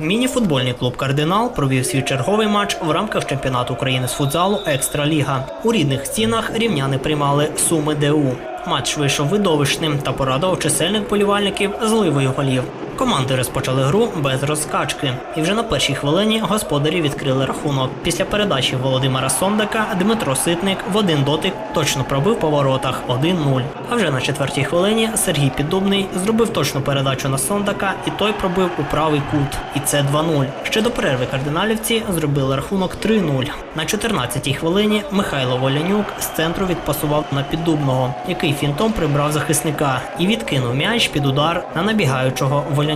Міні-футбольний клуб Кардинал провів свій черговий матч в рамках чемпіонату України з футзалу Екстраліга. У рідних стінах рівняни приймали Суми ДУ. Матч вийшов видовищним та порадував чисельних болівальників зливою голів. Команди розпочали гру без розкачки, і вже на першій хвилині господарі відкрили рахунок. Після передачі Володимира Сондака Дмитро Ситник в один дотик точно пробив по воротах 1-0. А вже на четвертій хвилині Сергій Піддубний зробив точну передачу на Сондака, і той пробив у правий кут. І це 2-0. Ще до перерви кардиналівці зробили рахунок 3-0. На 14-й хвилині Михайло Волянюк з центру відпасував на Піддубного, який фінтом прибрав захисника і відкинув м'яч під удар на набігаючого Волянюка.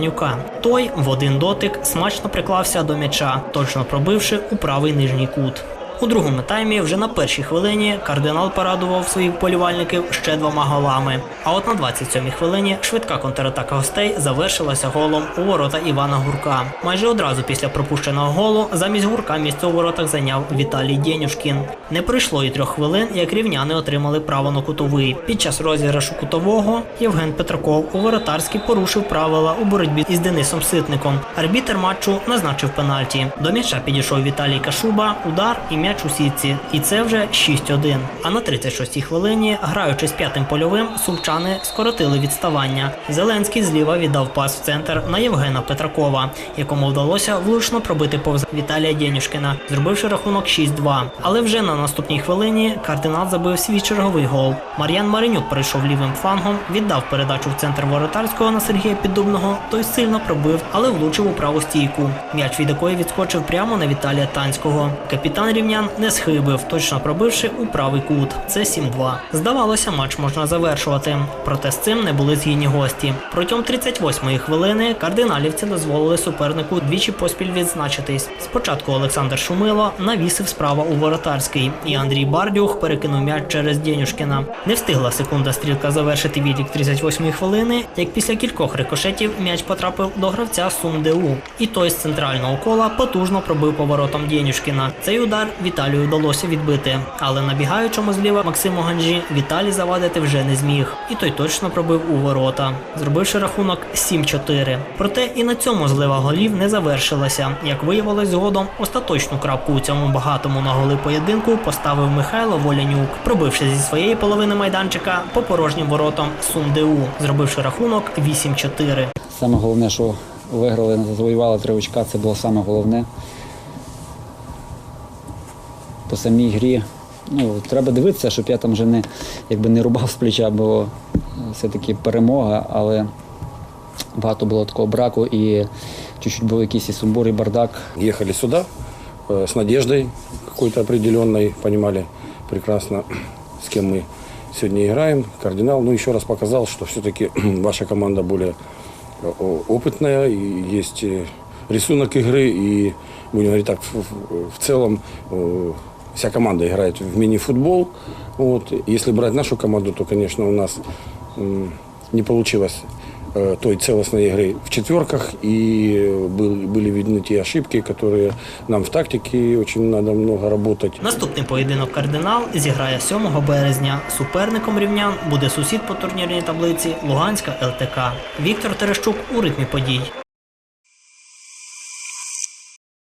Той в один дотик смачно приклався до м'яча, точно пробивши у правий нижній кут. У другому таймі вже на першій хвилині кардинал порадував своїх полювальників ще двома голами. А от на 27-й хвилині швидка контратака гостей завершилася голом у ворота Івана Гурка. Майже одразу після пропущеного голу замість гурка місце у воротах зайняв Віталій Дєнюшкін. Не пройшло і трьох хвилин, як рівняни отримали право на кутовий. Під час розіграшу кутового Євген Петраков у воротарській порушив правила у боротьбі із Денисом Ситником. Арбітер матчу назначив пенальті. До м'яча підійшов Віталій Кашуба, удар і м'яч у сітці. І це вже 6-1. А на 36-й хвилині, граючи з п'ятим польовим, сумчани скоротили відставання. Зеленський зліва віддав пас в центр на Євгена Петракова, якому вдалося влучно пробити повз Віталія Дєнюшкіна, зробивши рахунок 6-2. Але вже на наступній хвилині кардинал забив свій черговий гол. Мар'ян Маринюк прийшов лівим флангом, віддав передачу в центр воротарського на Сергія Піддубного. Той сильно пробив, але влучив у праву стійку. М'яч від якої відскочив прямо на Віталія Танського. Капітан рівнян не схибив, точно пробивши у правий кут. Це 7-2. Здавалося, матч можна завершувати. Проте з цим не були згідні гості. Протягом 38-ї хвилини кардиналівці дозволили супернику двічі поспіль відзначитись. Спочатку Олександр Шумило навісив справа у воротарський, і Андрій Бардюх перекинув м'яч через Дєнюшкіна. Не встигла секунда стрілка завершити відлік 38-ї хвилини, як після кількох рикошетів м'яч потрапив до гравця Сум ДУ. І той з центрального кола потужно пробив поворотом Дєнюшкіна. Цей удар Віталію вдалося відбити, але набігаючому зліва Максиму Ганжі Віталій завадити вже не зміг. І той точно пробив у ворота, зробивши рахунок 7-4. Проте і на цьому злива голів не завершилася. Як виявилось згодом, остаточну крапку у цьому багатому на голи поєдинку поставив Михайло Волянюк, пробивши зі своєї половини майданчика по порожнім воротам Сум-ДУ, зробивши рахунок 8-4. Саме головне, що виграли, завоювали три очка, це було саме головне По самій грі. Ну, треба дивитися, щоб я там вже не, якби не рубав з плеча, бо все-таки перемога, але багато було такого браку і чуть-чуть був якийсь і сумбур, і бардак. Ехали сюда э, с надеждой какой-то определенной, понимали прекрасно, с кем мы сегодня играем. Кардинал, ну, еще раз показал, что все-таки ваша команда более э, о- опытная, и есть э, рисунок игры, и, будем говорить так, в, в- в целом э, вся команда играет в мини-футбол. Вот. Если брать нашу команду, то, конечно, у нас м, не получилось э, той целостной игры в четверках, и э, был- были видны те ошибки, которые нам в тактике очень надо много работать. Наступний поєдинок кардинал зіграє 7 березня. Суперником рівнян буде сусід по турнірній таблиці Луганська ЛТК. Віктор Терещук у ритмі подій.